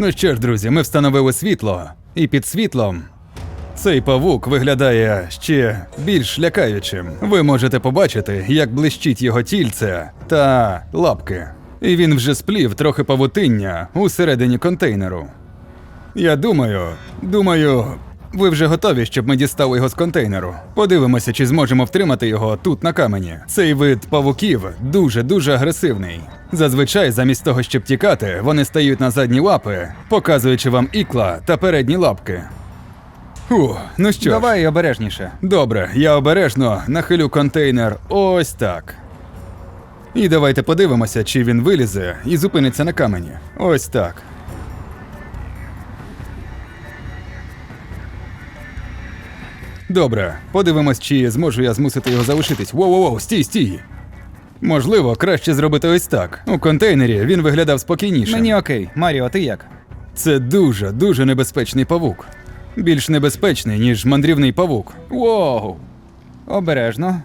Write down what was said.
Ну що ж, друзі, ми встановили світло, і під світлом цей павук виглядає ще більш лякаючим. Ви можете побачити, як блищить його тільце та лапки. І він вже сплів трохи павутиння усередині контейнеру. Я думаю, думаю, ви вже готові, щоб ми дістали його з контейнеру. Подивимося, чи зможемо втримати його тут на камені. Цей вид павуків дуже дуже агресивний. Зазвичай, замість того, щоб тікати, вони стають на задні лапи, показуючи вам ікла та передні лапки. Фу, ну що ж. Давай обережніше. Добре, я обережно нахилю контейнер ось так. І давайте подивимося, чи він вилізе і зупиниться на камені. Ось так. Добре, подивимось, чи зможу я змусити його залишитись. Воу-воу-воу, стій, стій. Можливо, краще зробити ось так. У контейнері він виглядав спокійніше. Мені окей. Маріо, ти як? Це дуже, дуже небезпечний павук. Більш небезпечний, ніж мандрівний павук. Воу! Обережно.